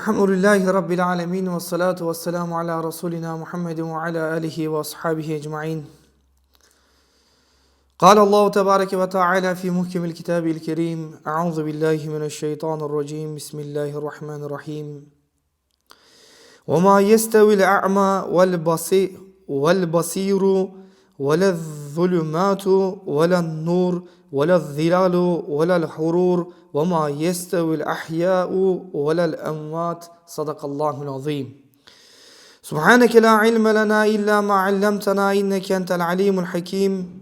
الحمد لله رب العالمين والصلاة والسلام على رسولنا محمد وعلى آله وأصحابه أجمعين قال الله تبارك وتعالى في محكم الكتاب الكريم أعوذ بالله من الشيطان الرجيم بسم الله الرحمن الرحيم وما يستوي الأعمى والبصير ولا الظلمات ولا النور ولا الظلال ولا الحرور وما يستوي الأحياء ولا الأموات. صدق الله العظيم. سبحانك لا علم لنا إلا ما علمتنا إنك أنت العليم الحكيم.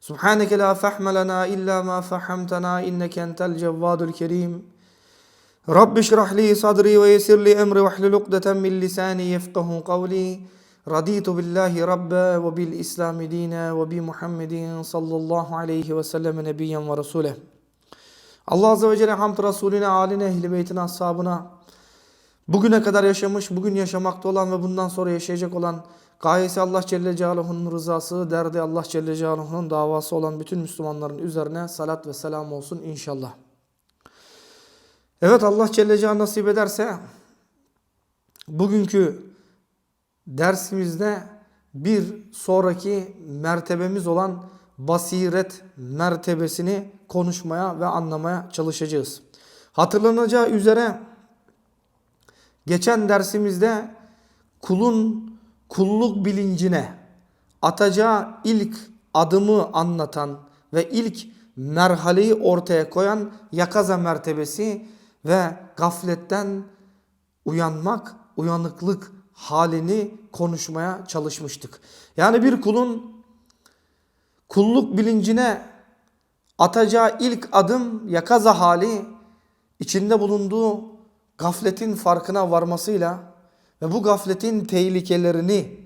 سبحانك لا فهم لنا إلا ما فهمتنا إنك أنت الجواد الكريم. رب اشرح لي صدري ويسر لي أمري واحلل عقدة من لساني يفقه قولي. Raditu billahi rabbe ve bil İslami dine ve bi Muhammedin sallallahu aleyhi ve sellem nebiyyen ve resuleh. Allah Azze ve Celle hamd Resulüne, aline, ehli beytine, ashabına, bugüne kadar yaşamış, bugün yaşamakta olan ve bundan sonra yaşayacak olan gayesi Allah Celle Celaluhu'nun rızası, derdi Allah Celle Celaluhu'nun davası olan bütün Müslümanların üzerine salat ve selam olsun inşallah. Evet Allah Celle Celaluhu nasip ederse bugünkü dersimizde bir sonraki mertebemiz olan basiret mertebesini konuşmaya ve anlamaya çalışacağız. Hatırlanacağı üzere geçen dersimizde kulun kulluk bilincine atacağı ilk adımı anlatan ve ilk merhaleyi ortaya koyan yakaza mertebesi ve gafletten uyanmak, uyanıklık halini konuşmaya çalışmıştık. Yani bir kulun kulluk bilincine atacağı ilk adım yakaza hali içinde bulunduğu gafletin farkına varmasıyla ve bu gafletin tehlikelerini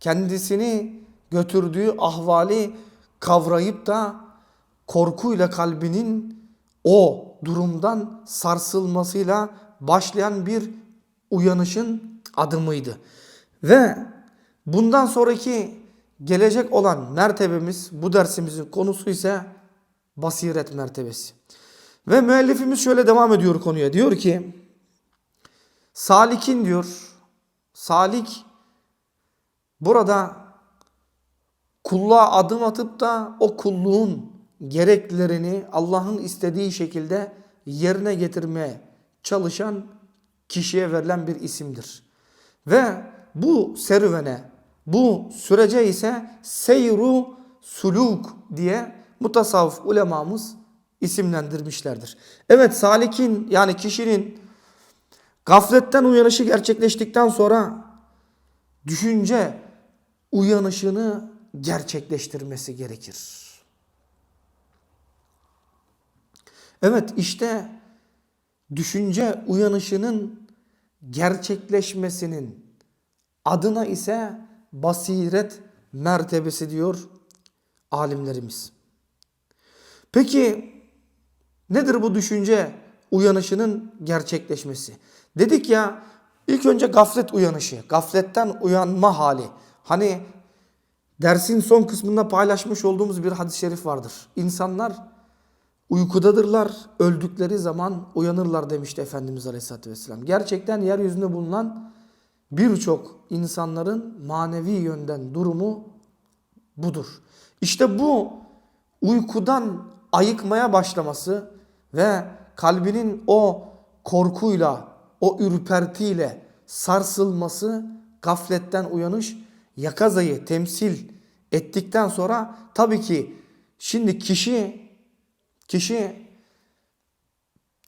kendisini götürdüğü ahvali kavrayıp da korkuyla kalbinin o durumdan sarsılmasıyla başlayan bir uyanışın adımıydı. Ve bundan sonraki gelecek olan mertebemiz bu dersimizin konusu ise basiret mertebesi. Ve müellifimiz şöyle devam ediyor konuya. Diyor ki salikin diyor salik burada kulluğa adım atıp da o kulluğun gereklerini Allah'ın istediği şekilde yerine getirmeye çalışan kişiye verilen bir isimdir. Ve bu serüvene, bu sürece ise seyru suluk diye mutasavvıf ulemamız isimlendirmişlerdir. Evet salikin yani kişinin gafletten uyanışı gerçekleştikten sonra düşünce uyanışını gerçekleştirmesi gerekir. Evet işte düşünce uyanışının gerçekleşmesinin adına ise basiret mertebesi diyor alimlerimiz. Peki nedir bu düşünce uyanışının gerçekleşmesi? Dedik ya ilk önce gaflet uyanışı, gafletten uyanma hali. Hani dersin son kısmında paylaşmış olduğumuz bir hadis-i şerif vardır. İnsanlar uykudadırlar, öldükleri zaman uyanırlar demişti Efendimiz Aleyhisselatü Vesselam. Gerçekten yeryüzünde bulunan birçok insanların manevi yönden durumu budur. İşte bu uykudan ayıkmaya başlaması ve kalbinin o korkuyla, o ürpertiyle sarsılması, gafletten uyanış, yakazayı temsil ettikten sonra tabii ki şimdi kişi kişi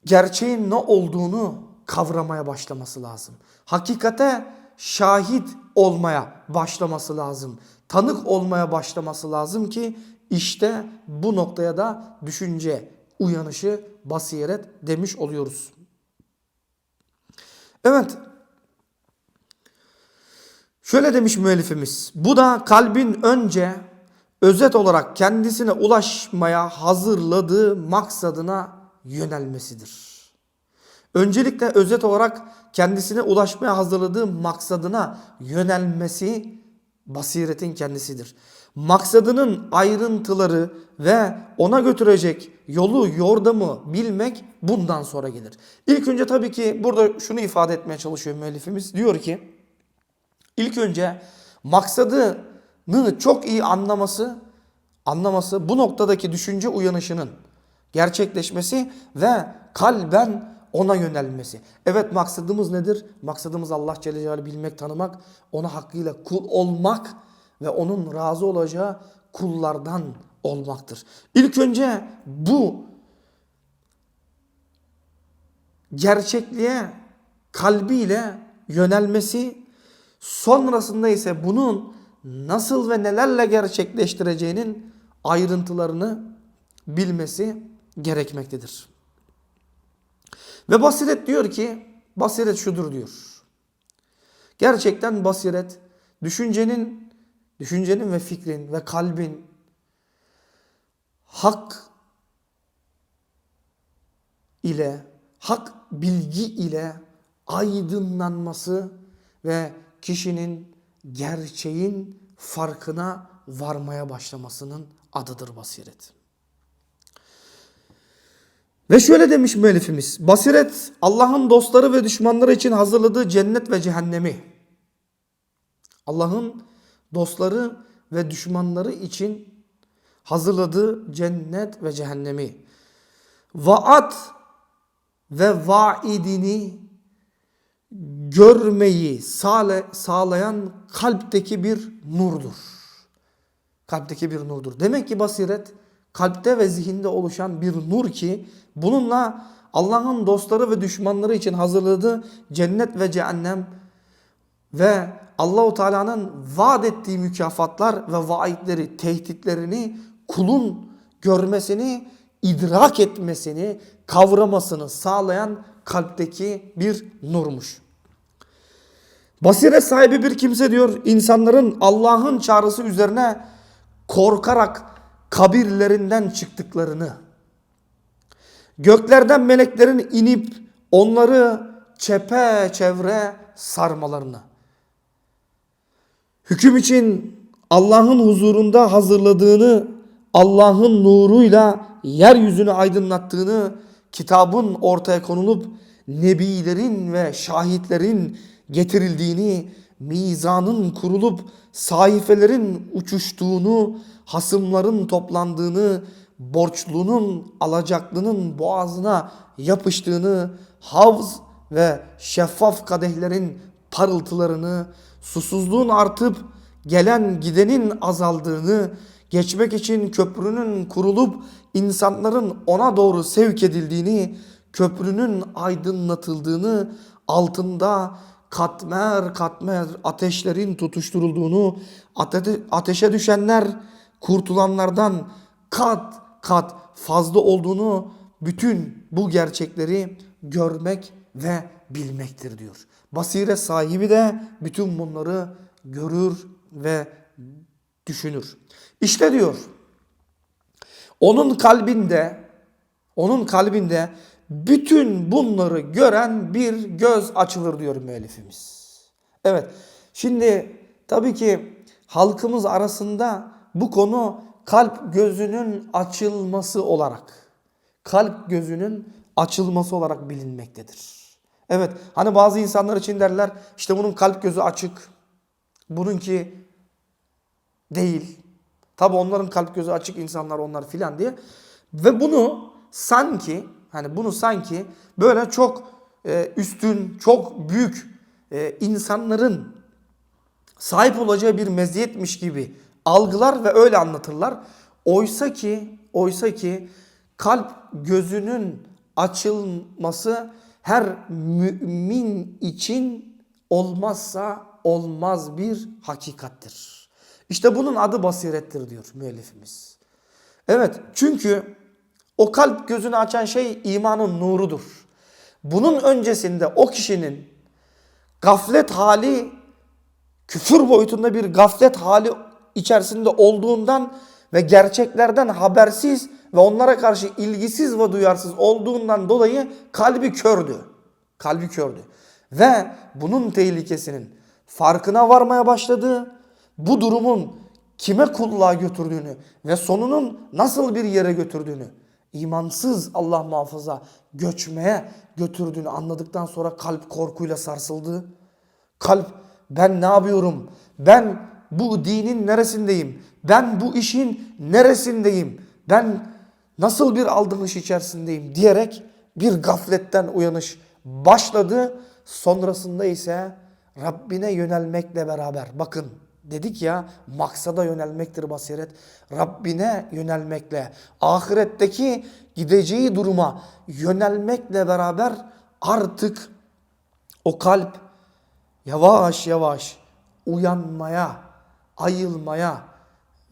gerçeğin ne olduğunu kavramaya başlaması lazım. Hakikate şahit olmaya başlaması lazım. Tanık olmaya başlaması lazım ki işte bu noktaya da düşünce, uyanışı, basiret demiş oluyoruz. Evet. Şöyle demiş müellifimiz. Bu da kalbin önce özet olarak kendisine ulaşmaya hazırladığı maksadına yönelmesidir. Öncelikle özet olarak kendisine ulaşmaya hazırladığı maksadına yönelmesi basiretin kendisidir. Maksadının ayrıntıları ve ona götürecek yolu, yordamı bilmek bundan sonra gelir. İlk önce tabii ki burada şunu ifade etmeye çalışıyor müellifimiz. Diyor ki ilk önce maksadını çok iyi anlaması, anlaması bu noktadaki düşünce uyanışının gerçekleşmesi ve kalben ona yönelmesi. Evet maksadımız nedir? Maksadımız Allah Celle Celaluhu bilmek, tanımak, ona hakkıyla kul olmak ve onun razı olacağı kullardan olmaktır. İlk önce bu gerçekliğe kalbiyle yönelmesi, sonrasında ise bunun nasıl ve nelerle gerçekleştireceğinin ayrıntılarını bilmesi gerekmektedir. Ve basiret diyor ki, basiret şudur diyor. Gerçekten basiret, düşüncenin, düşüncenin ve fikrin ve kalbin hak ile, hak bilgi ile aydınlanması ve kişinin gerçeğin farkına varmaya başlamasının adıdır basiret. Ve şöyle demiş müellifimiz. Basiret Allah'ın dostları ve düşmanları için hazırladığı cennet ve cehennemi. Allah'ın dostları ve düşmanları için hazırladığı cennet ve cehennemi. Vaat ve vaidini görmeyi sağlayan kalpteki bir nurdur. Kalpteki bir nurdur. Demek ki basiret kalpte ve zihinde oluşan bir nur ki bununla Allah'ın dostları ve düşmanları için hazırladığı cennet ve cehennem ve Allahu Teala'nın vaat ettiği mükafatlar ve vaatleri, tehditlerini kulun görmesini, idrak etmesini, kavramasını sağlayan kalpteki bir nurmuş. Basiret sahibi bir kimse diyor insanların Allah'ın çağrısı üzerine korkarak kabirlerinden çıktıklarını, göklerden meleklerin inip onları çepeçevre sarmalarını, hüküm için Allah'ın huzurunda hazırladığını, Allah'ın nuruyla yeryüzünü aydınlattığını, kitabın ortaya konulup nebilerin ve şahitlerin getirildiğini, mizanın kurulup sayfelerin uçuştuğunu, hasımların toplandığını, borçlunun alacaklının boğazına yapıştığını, havz ve şeffaf kadehlerin parıltılarını, susuzluğun artıp gelen gidenin azaldığını, geçmek için köprünün kurulup insanların ona doğru sevk edildiğini, köprünün aydınlatıldığını, altında katmer katmer ateşlerin tutuşturulduğunu, ateşe düşenler kurtulanlardan kat kat fazla olduğunu, bütün bu gerçekleri görmek ve bilmektir diyor. Basiret sahibi de bütün bunları görür ve düşünür. İşte diyor onun kalbinde onun kalbinde bütün bunları gören bir göz açılır diyor müellifimiz. Evet şimdi tabii ki halkımız arasında bu konu kalp gözünün açılması olarak kalp gözünün açılması olarak bilinmektedir. Evet hani bazı insanlar için derler işte bunun kalp gözü açık. Bununki değil. Tabi onların kalp gözü açık insanlar onlar filan diye. Ve bunu sanki hani bunu sanki böyle çok e, üstün, çok büyük e, insanların sahip olacağı bir meziyetmiş gibi algılar ve öyle anlatırlar. Oysa ki oysa ki kalp gözünün açılması her mümin için olmazsa olmaz bir hakikattir. İşte bunun adı basirettir diyor müellifimiz. Evet çünkü o kalp gözünü açan şey imanın nurudur. Bunun öncesinde o kişinin gaflet hali küfür boyutunda bir gaflet hali içerisinde olduğundan ve gerçeklerden habersiz ve onlara karşı ilgisiz ve duyarsız olduğundan dolayı kalbi kördü. Kalbi kördü. Ve bunun tehlikesinin farkına varmaya başladı. Bu durumun kime kulluğa götürdüğünü ve sonunun nasıl bir yere götürdüğünü, imansız Allah muhafaza göçmeye götürdüğünü anladıktan sonra kalp korkuyla sarsıldı. Kalp ben ne yapıyorum? Ben bu dinin neresindeyim? Ben bu işin neresindeyim? Ben nasıl bir aldanış içerisindeyim diyerek bir gafletten uyanış başladı. Sonrasında ise Rabbine yönelmekle beraber bakın dedik ya maksada yönelmektir basiret. Rabbine yönelmekle ahiretteki gideceği duruma yönelmekle beraber artık o kalp yavaş yavaş uyanmaya, ayılmaya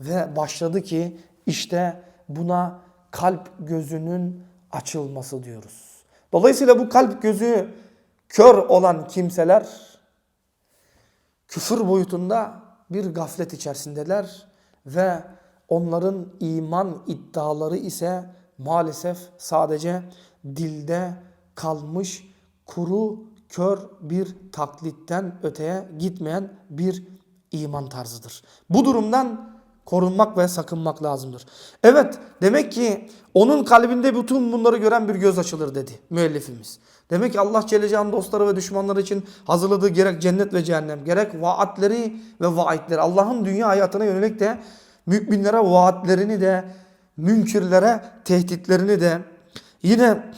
ve başladı ki işte buna kalp gözünün açılması diyoruz. Dolayısıyla bu kalp gözü kör olan kimseler küfür boyutunda bir gaflet içerisindeler ve onların iman iddiaları ise maalesef sadece dilde kalmış kuru kör bir taklitten öteye gitmeyen bir iman tarzıdır. Bu durumdan korunmak ve sakınmak lazımdır. Evet demek ki onun kalbinde bütün bunları gören bir göz açılır dedi müellifimiz. Demek ki Allah Celle Celaluhu'nun dostları ve düşmanları için hazırladığı gerek cennet ve cehennem gerek vaatleri ve vaatleri Allah'ın dünya hayatına yönelik de müminlere vaatlerini de münkirlere tehditlerini de yine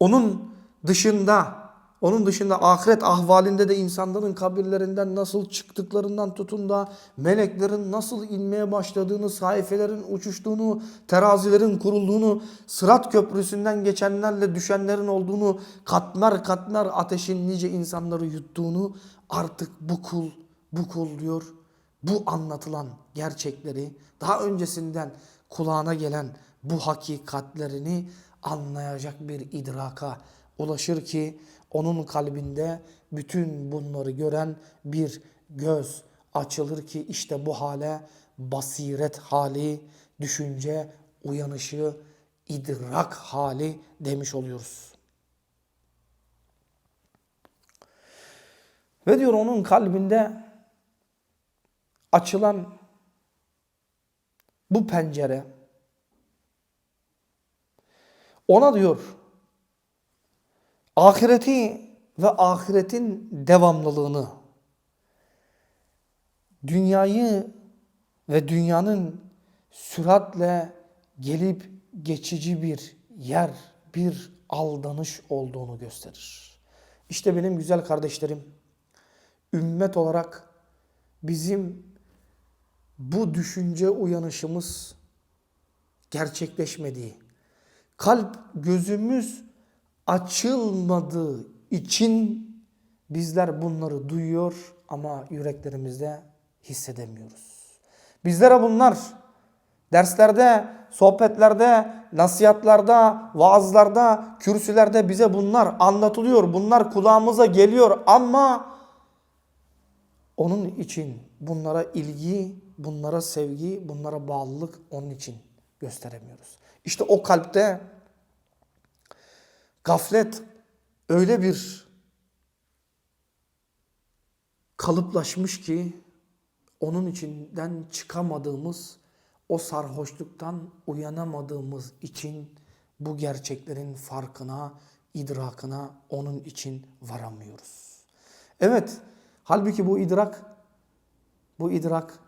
onun dışında onun dışında ahiret ahvalinde de insanların kabirlerinden nasıl çıktıklarından tutun da meleklerin nasıl inmeye başladığını, sayfelerin uçuştuğunu, terazilerin kurulduğunu, sırat köprüsünden geçenlerle düşenlerin olduğunu, katmer katmer ateşin nice insanları yuttuğunu artık bu kul, bu kul diyor. Bu anlatılan gerçekleri daha öncesinden kulağına gelen bu hakikatlerini anlayacak bir idraka ulaşır ki onun kalbinde bütün bunları gören bir göz açılır ki işte bu hale basiret hali, düşünce, uyanışı, idrak hali demiş oluyoruz. Ve diyor onun kalbinde açılan bu pencere ona diyor ahireti ve ahiretin devamlılığını, dünyayı ve dünyanın süratle gelip geçici bir yer, bir aldanış olduğunu gösterir. İşte benim güzel kardeşlerim, ümmet olarak bizim bu düşünce uyanışımız gerçekleşmediği, kalp gözümüz açılmadığı için bizler bunları duyuyor ama yüreklerimizde hissedemiyoruz. Bizlere bunlar derslerde, sohbetlerde, nasihatlarda, vaazlarda, kürsülerde bize bunlar anlatılıyor. Bunlar kulağımıza geliyor ama onun için bunlara ilgi, bunlara sevgi, bunlara bağlılık onun için gösteremiyoruz. İşte o kalpte gaflet öyle bir kalıplaşmış ki onun içinden çıkamadığımız, o sarhoşluktan uyanamadığımız için bu gerçeklerin farkına, idrakına onun için varamıyoruz. Evet, halbuki bu idrak, bu idrak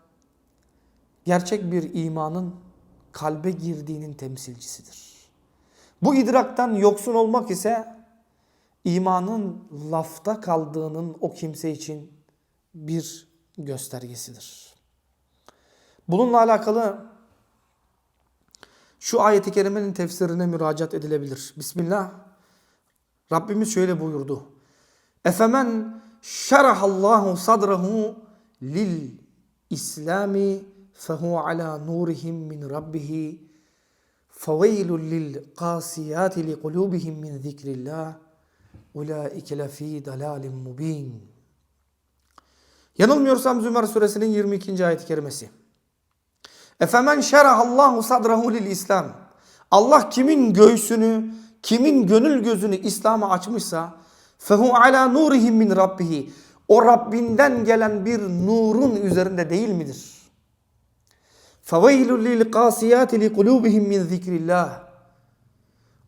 gerçek bir imanın kalbe girdiğinin temsilcisidir. Bu idraktan yoksun olmak ise imanın lafta kaldığının o kimse için bir göstergesidir. Bununla alakalı şu ayeti kerimenin tefsirine müracaat edilebilir. Bismillah. Rabbimiz şöyle buyurdu. Efemen şerahallahu sadrahu lil İslami fehu ala nurihim min rabbihi lil kasiyati li kulubihim min zikrillah ulaike lefî dalâlim mubîn. Yanılmıyorsam Zümer suresinin 22. ayet-i kerimesi. Efemen şerahallahu sadrahu lil İslam. Allah kimin göğsünü, kimin gönül gözünü İslam'a açmışsa fehu ala nurihim min rabbihi. o Rabbinden gelen bir nurun üzerinde değil midir? فَوَيْلُ لِلْقَاسِيَاتِ لِقُلُوبِهِمْ مِنْ ذِكْرِ اللّٰهِ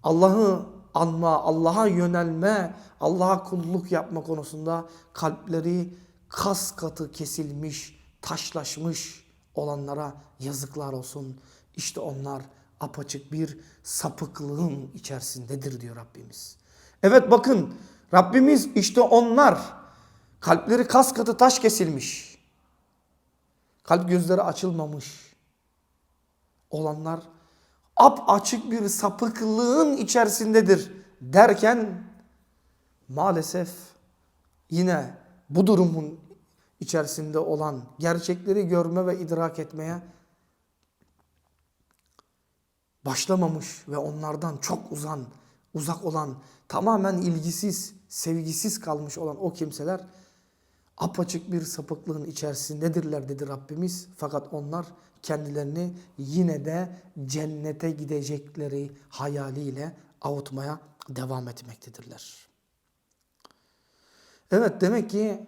Allah'ı anma, Allah'a yönelme, Allah'a kulluk yapma konusunda kalpleri kas katı kesilmiş, taşlaşmış olanlara yazıklar olsun. İşte onlar apaçık bir sapıklığın içerisindedir diyor Rabbimiz. Evet bakın Rabbimiz işte onlar kalpleri kas katı taş kesilmiş. Kalp gözleri açılmamış olanlar ap açık bir sapıklığın içerisindedir derken maalesef yine bu durumun içerisinde olan gerçekleri görme ve idrak etmeye başlamamış ve onlardan çok uzan, uzak olan, tamamen ilgisiz, sevgisiz kalmış olan o kimseler apaçık bir sapıklığın içerisindedirler dedi Rabbimiz. Fakat onlar kendilerini yine de cennete gidecekleri hayaliyle avutmaya devam etmektedirler. Evet demek ki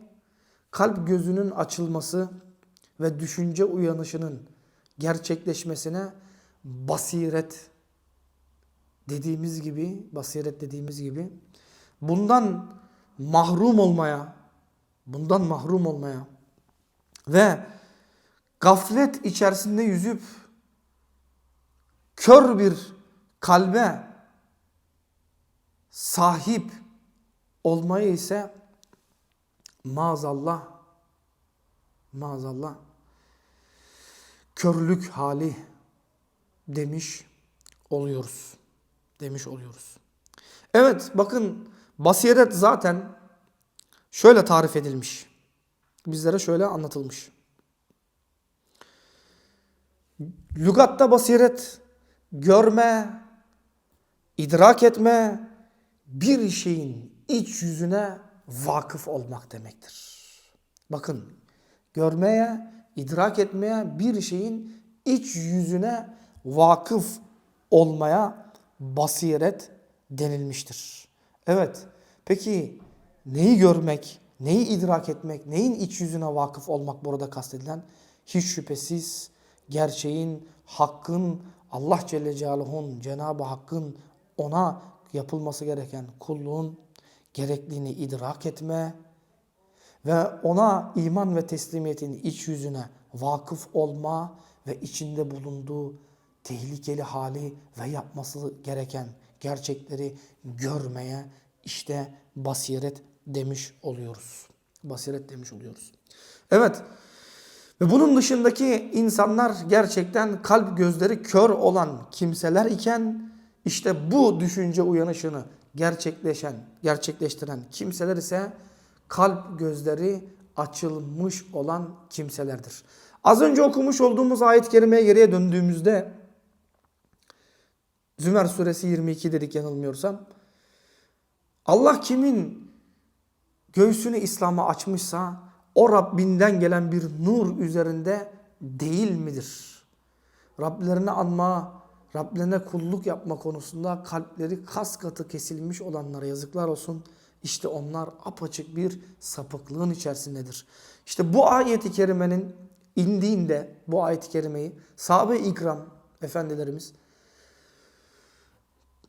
kalp gözünün açılması ve düşünce uyanışının gerçekleşmesine basiret dediğimiz gibi, basiret dediğimiz gibi bundan mahrum olmaya, bundan mahrum olmaya ve gaflet içerisinde yüzüp kör bir kalbe sahip olmayı ise maazallah maazallah körlük hali demiş oluyoruz. Demiş oluyoruz. Evet bakın basiret zaten şöyle tarif edilmiş. Bizlere şöyle anlatılmış. Lügatta basiret görme, idrak etme, bir şeyin iç yüzüne vakıf olmak demektir. Bakın görmeye, idrak etmeye, bir şeyin iç yüzüne vakıf olmaya basiret denilmiştir. Evet, peki neyi görmek, neyi idrak etmek, neyin iç yüzüne vakıf olmak burada kastedilen? Hiç şüphesiz gerçeğin, hakkın, Allah Celle Celaluhu'nun, Cenab-ı Hakk'ın ona yapılması gereken kulluğun gerekliliğini idrak etme ve ona iman ve teslimiyetin iç yüzüne vakıf olma ve içinde bulunduğu tehlikeli hali ve yapması gereken gerçekleri görmeye işte basiret demiş oluyoruz. Basiret demiş oluyoruz. Evet. Ve bunun dışındaki insanlar gerçekten kalp gözleri kör olan kimseler iken işte bu düşünce uyanışını gerçekleşen, gerçekleştiren kimseler ise kalp gözleri açılmış olan kimselerdir. Az önce okumuş olduğumuz ayet-i kerimeye geriye döndüğümüzde Zümer suresi 22 dedik yanılmıyorsam. Allah kimin göğsünü İslam'a açmışsa o Rabbinden gelen bir nur üzerinde değil midir? Rablerini anma, Rablerine kulluk yapma konusunda kalpleri kas katı kesilmiş olanlara yazıklar olsun. İşte onlar apaçık bir sapıklığın içerisindedir. İşte bu ayeti kerimenin indiğinde bu ayeti kerimeyi sahabe-i ikram efendilerimiz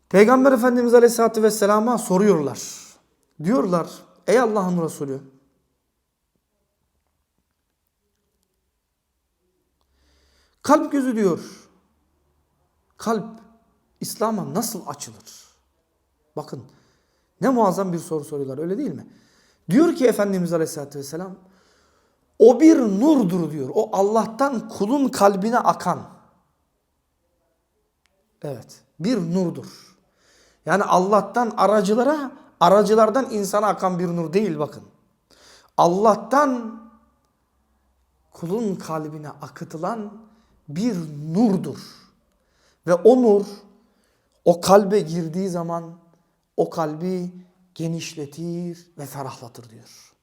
Peygamber Efendimiz Aleyhisselatü Vesselam'a soruyorlar. Diyorlar ey Allah'ın Resulü kalp gözü diyor. Kalp İslam'a nasıl açılır? Bakın ne muazzam bir soru soruyorlar öyle değil mi? Diyor ki Efendimiz Aleyhisselatü Vesselam o bir nurdur diyor. O Allah'tan kulun kalbine akan. Evet bir nurdur. Yani Allah'tan aracılara, aracılardan insana akan bir nur değil bakın. Allah'tan kulun kalbine akıtılan bir nurdur. Ve o nur o kalbe girdiği zaman o kalbi genişletir ve ferahlatır diyor.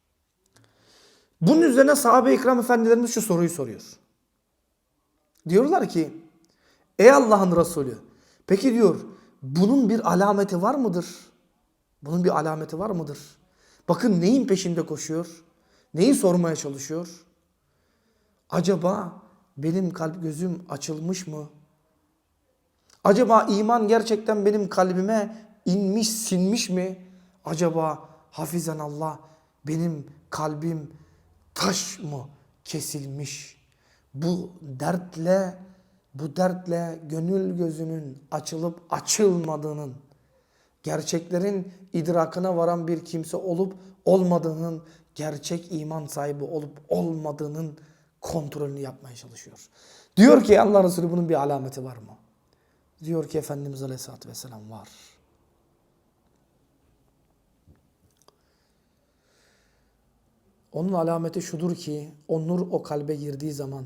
Bunun üzerine sahabe-i ikram efendilerimiz şu soruyu soruyor. Diyorlar ki ey Allah'ın Resulü peki diyor bunun bir alameti var mıdır? Bunun bir alameti var mıdır? Bakın neyin peşinde koşuyor? Neyi sormaya çalışıyor? Acaba benim kalp gözüm açılmış mı? Acaba iman gerçekten benim kalbime inmiş, sinmiş mi? Acaba hafizan Allah benim kalbim taş mı kesilmiş? Bu dertle bu dertle gönül gözünün açılıp açılmadığının gerçeklerin idrakına varan bir kimse olup olmadığının, gerçek iman sahibi olup olmadığının kontrolünü yapmaya çalışıyor. Diyor ki Allah Resulü bunun bir alameti var mı? Diyor ki Efendimiz Aleyhisselatü Vesselam var. Onun alameti şudur ki o nur o kalbe girdiği zaman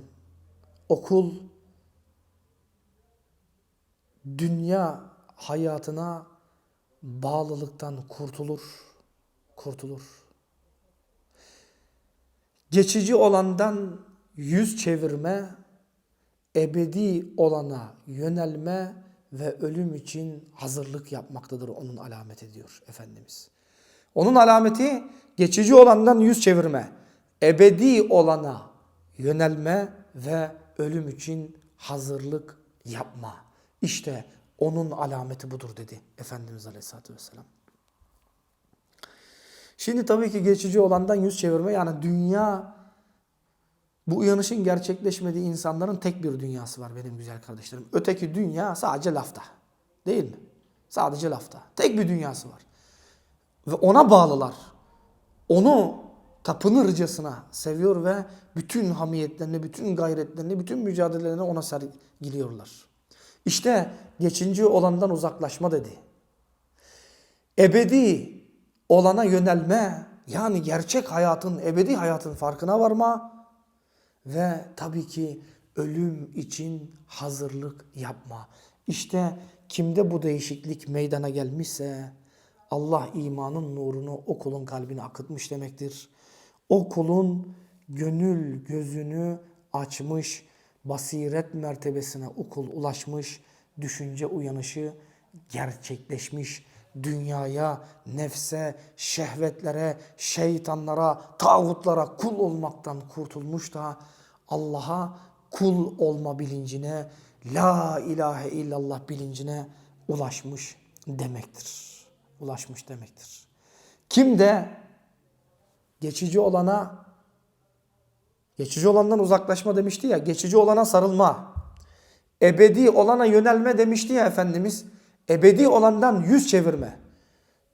o kul dünya hayatına bağlılıktan kurtulur, kurtulur. Geçici olandan yüz çevirme, ebedi olana yönelme ve ölüm için hazırlık yapmaktadır onun alameti diyor Efendimiz. Onun alameti geçici olandan yüz çevirme, ebedi olana yönelme ve ölüm için hazırlık yapma. İşte onun alameti budur dedi Efendimiz Aleyhisselatü Vesselam. Şimdi tabii ki geçici olandan yüz çevirme yani dünya bu uyanışın gerçekleşmediği insanların tek bir dünyası var benim güzel kardeşlerim. Öteki dünya sadece lafta. Değil mi? Sadece lafta. Tek bir dünyası var. Ve ona bağlılar. Onu tapınırcasına seviyor ve bütün hamiyetlerini, bütün gayretlerini, bütün mücadelelerini ona sergiliyorlar. İşte geçinci olandan uzaklaşma dedi. Ebedi olana yönelme, yani gerçek hayatın, ebedi hayatın farkına varma ve tabii ki ölüm için hazırlık yapma. İşte kimde bu değişiklik meydana gelmişse Allah imanın nurunu o kulun kalbine akıtmış demektir. O kulun gönül gözünü açmış, basiret mertebesine o kul ulaşmış, düşünce uyanışı gerçekleşmiş, dünyaya, nefse, şehvetlere, şeytanlara, tağutlara kul olmaktan kurtulmuş da Allah'a kul olma bilincine, la ilahe illallah bilincine ulaşmış demektir. Ulaşmış demektir. Kim de geçici olana geçici olandan uzaklaşma demişti ya, geçici olana sarılma. Ebedi olana yönelme demişti ya Efendimiz. Ebedi olandan yüz çevirme.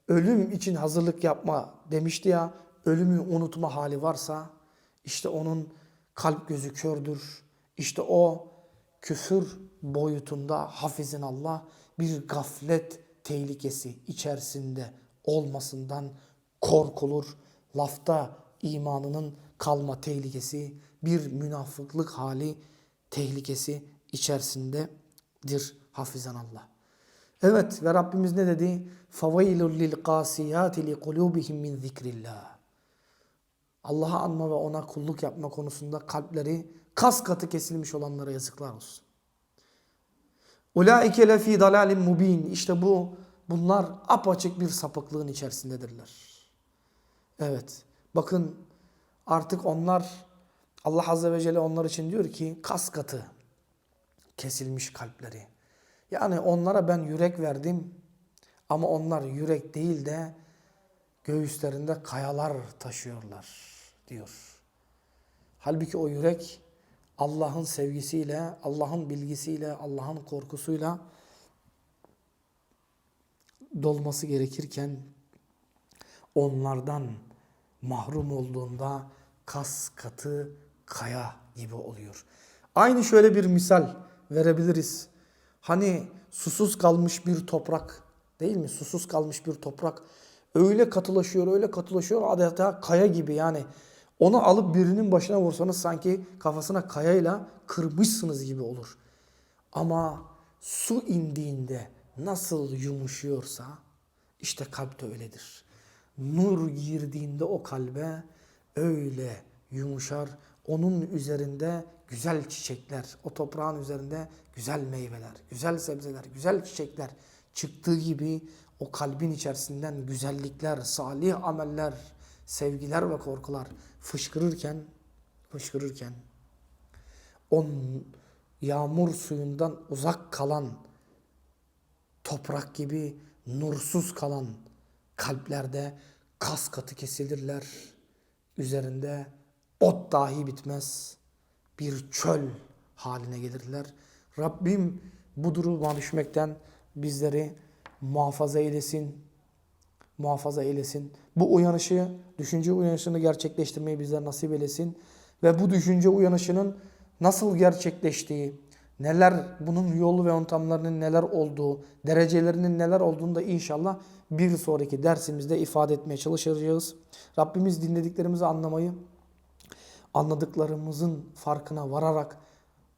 Ölüm için hazırlık yapma demişti ya. Ölümü unutma hali varsa işte onun kalp gözü kördür. İşte o küfür boyutunda hafizin Allah bir gaflet tehlikesi içerisinde olmasından korkulur. Lafta imanının kalma tehlikesi, bir münafıklık hali tehlikesi içerisindedir hafizan Allah. Evet ve Rabbimiz ne dedi? فَوَيْلٌ لِلْقَاسِيَاتِ لِقُلُوبِهِمْ مِنْ ذِكْرِ اللّٰهِ Allah'a anma ve ona kulluk yapma konusunda kalpleri kas katı kesilmiş olanlara yazıklar olsun. Ulaike lefi dalalin mubin. İşte bu bunlar apaçık bir sapıklığın içerisindedirler. Evet. Bakın artık onlar Allah Azze ve Celle onlar için diyor ki kas katı kesilmiş kalpleri. Yani onlara ben yürek verdim ama onlar yürek değil de göğüslerinde kayalar taşıyorlar diyor. Halbuki o yürek Allah'ın sevgisiyle, Allah'ın bilgisiyle, Allah'ın korkusuyla dolması gerekirken onlardan mahrum olduğunda kas katı kaya gibi oluyor. Aynı şöyle bir misal verebiliriz. Hani susuz kalmış bir toprak değil mi? Susuz kalmış bir toprak öyle katılaşıyor, öyle katılaşıyor adeta kaya gibi yani. Onu alıp birinin başına vursanız sanki kafasına kayayla kırmışsınız gibi olur. Ama su indiğinde nasıl yumuşuyorsa işte kalp de öyledir. Nur girdiğinde o kalbe öyle yumuşar. Onun üzerinde güzel çiçekler, o toprağın üzerinde güzel meyveler, güzel sebzeler, güzel çiçekler çıktığı gibi o kalbin içerisinden güzellikler, salih ameller sevgiler ve korkular fışkırırken fışkırırken o yağmur suyundan uzak kalan toprak gibi nursuz kalan kalplerde kas katı kesilirler. Üzerinde ot dahi bitmez. Bir çöl haline gelirler. Rabbim bu duruma düşmekten bizleri muhafaza eylesin. Muhafaza eylesin. Bu uyanışı, düşünce uyanışını gerçekleştirmeyi bizler nasip eylesin. Ve bu düşünce uyanışının nasıl gerçekleştiği, neler bunun yolu ve yöntemlerinin neler olduğu, derecelerinin neler olduğunu da inşallah bir sonraki dersimizde ifade etmeye çalışacağız. Rabbimiz dinlediklerimizi anlamayı, anladıklarımızın farkına vararak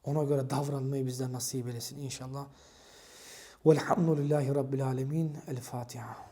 ona göre davranmayı bizden nasip eylesin inşallah. Velhamdülillahi Rabbil Alemin. El Fatiha.